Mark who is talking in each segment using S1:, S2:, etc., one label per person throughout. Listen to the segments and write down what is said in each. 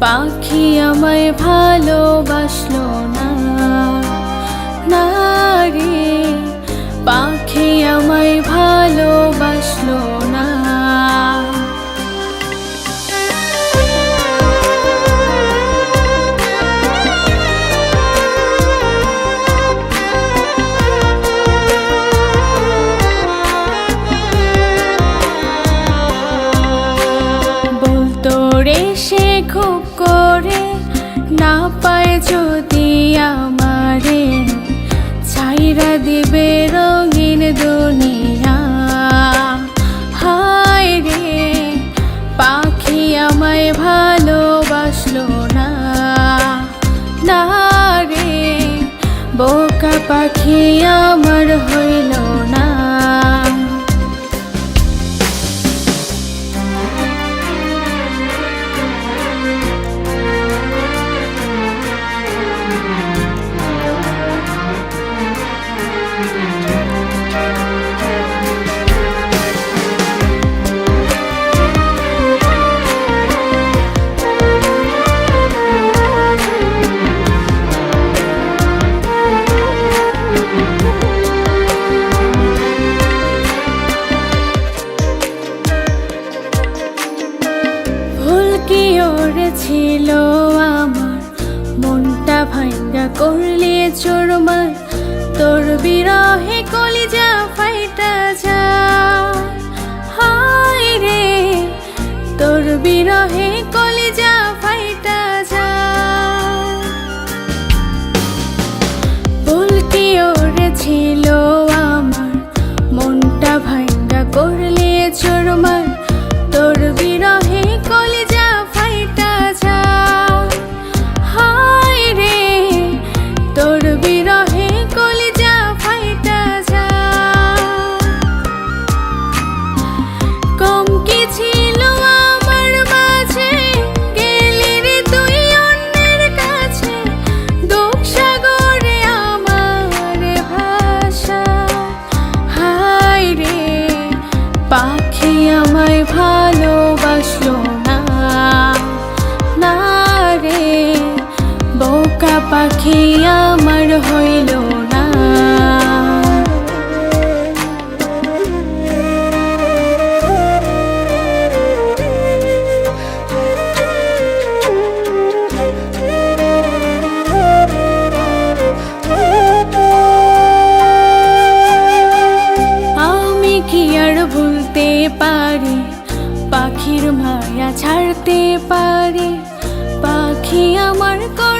S1: পাখি আমায় ভালোবাসলো না। রে পাখি না পায় যদি আমারে, ছাইরা দিবে রঙিন দুনিয়া। হায় রে, পাখি আমায় ভালোবাসলো না। না রে, বোকা পাখি আমার ছিল আমার। মনটা ভাঙ্গা করলে চোরমার তোর বিরহে কলিজা ফাইটা যা হায় রে, তোর বিরহে কলিজা পাখি আমার হইল না। আমি কি আর ভুলতে পারি? পাখির মায়া ছাড়তে পারি? পাখি আমার কর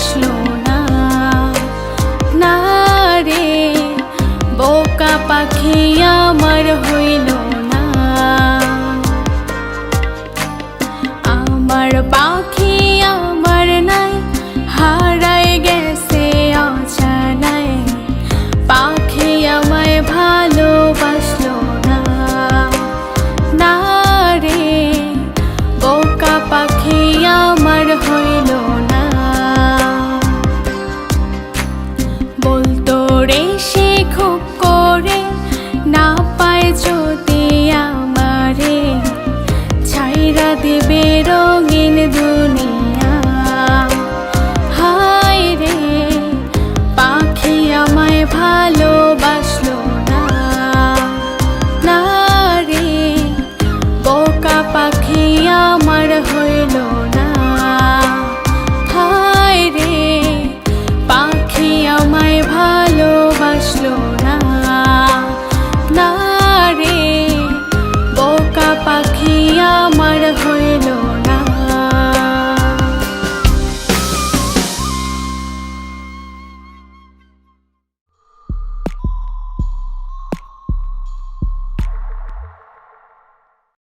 S1: আসলো না। না রে বোকা পাখি আমার হইল না। আমার পাখি por encher.